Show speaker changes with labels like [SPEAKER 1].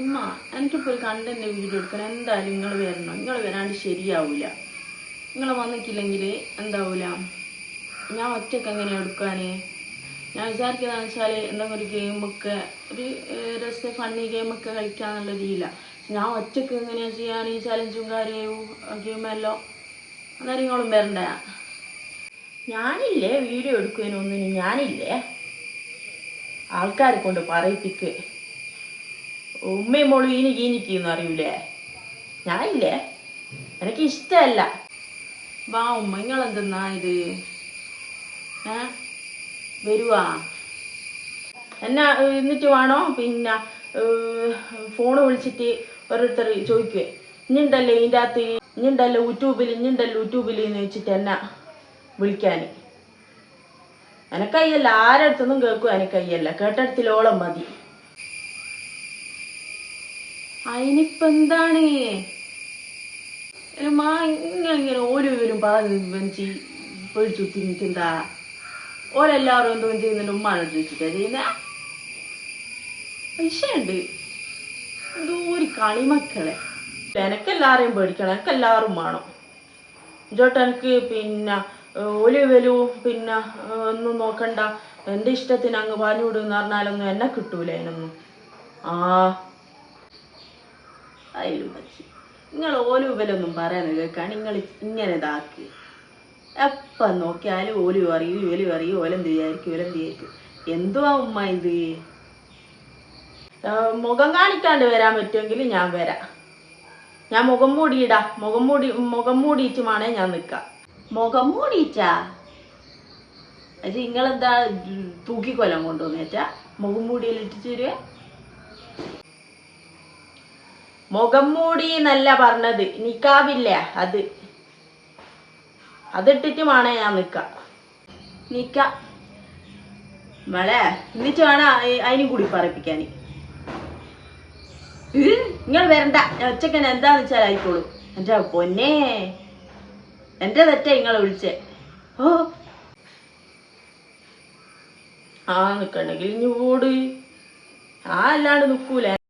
[SPEAKER 1] ഉമ്മ എനിക്കിപ്പോൾ ഒരു കണ്ടന്റ് വീഡിയോ എടുക്കണം. എന്തായാലും നിങ്ങൾ വരണം. നിങ്ങൾ വരാണ്ട് ശരിയാവില്ല നിങ്ങൾ വന്നിട്ടില്ലെങ്കിൽ എന്താവൂല? ഞാൻ ഒറ്റയ്ക്ക് എങ്ങനെയാണ് എടുക്കാന്? ഞാൻ വിചാരിക്കുന്നതെന്ന് വെച്ചാൽ എന്തെങ്കിലും ഒരു ഗെയിമൊക്കെ ഒരു രസ ഫണ്ണി ഗെയിമൊക്കെ കളിക്കാന്നുള്ള രീതിയില്ല ഞാൻ ഒറ്റയ്ക്ക് എങ്ങനെയാണ് ചെയ്യാൻ ഈ ചലഞ്ചും കാര്യവും ഗെയിമെല്ലാം അന്നേരം നിങ്ങളും വരണ്ട? ഞാനില്ലേ വീഡിയോ എടുക്കുന്നതിനൊന്നിനും ഞാനില്ലേ? ആൾക്കാരെ കൊണ്ട് പറയിപ്പിക്ക്. ഉമ്മയും മോളും ഇനി ഈനിക്കെന്ന് അറിയൂലേ? ഞാനില്ലേ? എനിക്ക് ഇഷ്ടമല്ല. വാ ഉമ്മ നിങ്ങളെന്തെന്നാ ഇത്? ഏ? വരുവാ. എന്നാ എന്നിട്ട് വേണോ? പിന്നെ ഫോണ് വിളിച്ചിട്ട് ഓരോരുത്തർ ചോദിക്കുവേ. ഇഞ്ഞുണ്ടല്ലോ ഇതിന്റെ അകത്ത്? ഇഞ്ഞുണ്ടല്ലോ യൂട്യൂബിൽ ഇഞ്ഞുണ്ടല്ലോ യൂട്യൂബിൽ എന്ന് വെച്ചിട്ട് എന്നാ വിളിക്കാൻ എനക്കയ്യല്ല ആരടുത്തൊന്നും കേൾക്കും എനക്കയ്യല്ല. കേട്ടടുത്തിലോളം മതി. അതിനിപ്പോ എന്താണ് മാ ഇങ്ങനെ ഇങ്ങനെ ഓരോ ഇവരും വെഞ്ചി പേടിച്ചു തിന്നിട്ടെന്താ ഓരെല്ലാവരും എന്തോ ചെയ്യുന്നുണ്ട് ഉമ്മാനോട് ചോദിച്ചിട്ടാ ചെയ്യുന്ന. വിഷയുണ്ട് എന്തോ ഒരു കളിമക്കളെ എനക്കെല്ലാരെയും പേടിക്കണം എനിക്കെല്ലാവരും വേണം. ജോട്ട് എനിക്ക് പിന്നെ ഒരു വലു പിന്നെ ഒന്നും നോക്കണ്ട. എന്റെ ഇഷ്ടത്തിന് അങ്ങ് പാഞ്ഞുവിടും എന്ന് പറഞ്ഞാലൊന്നും എന്നെ കിട്ടൂല അതിനൊന്നും. ആ. അതിലും പക്ഷി നിങ്ങൾ ഓലു ഇവലൊന്നും പറയാന്ന് കേൾക്കാൻ നിങ്ങൾ ഇങ്ങനെ ഇതാക്കി. എപ്പം നോക്കിയാലും ഓലു അറിയും ഇവലു അറിയും ഓലെന്ത് വിചാരിക്കും ഓലെന്ത് വിചാരിക്കും. എന്തുവാ ഉമ്മ ഇത്? മുഖം കാണിക്കാണ്ട് വരാൻ പറ്റുമെങ്കിൽ ഞാൻ വരാം. ഞാൻ മുഖം മൂടിയിടാ. മുഖം മൂടി മുഖം മൂടിയിട്ട് വേണേ ഞാൻ നിൽക്കാം. മുഖം മൂടിയിട്ടാ? അത് നിങ്ങളെന്താ തൂക്കിക്കൊല്ലം കൊണ്ടുവന്നേറ്റാ? മുഖം മൂടിയിലിട്ടിട്ട് വരുവേ? മുഖം മൂടി എന്നല്ല പറഞ്ഞത്. നിക്കാവില്ല അത്. അതിട്ടിട്ട് വേണേ ഞാൻ നിക്ക. നിക്ക. മളെ എന്നിട്ട് വേണം അതിനും കൂടി പറയിപ്പിക്കാൻ നിങ്ങൾ വരണ്ട. ഞാൻ ഉച്ചക്കൻ എന്താന്ന് വെച്ചാൽ ആയിക്കോളൂ. എന്റെ പൊന്നേ. എന്റെ തെറ്റാ നിങ്ങൾ വിളിച്ചേ. ഓ. ആ നിക്കണ്ടെങ്കിൽ ഇനി ഓട്. ആ അല്ലാണ്ട് നിക്കൂല.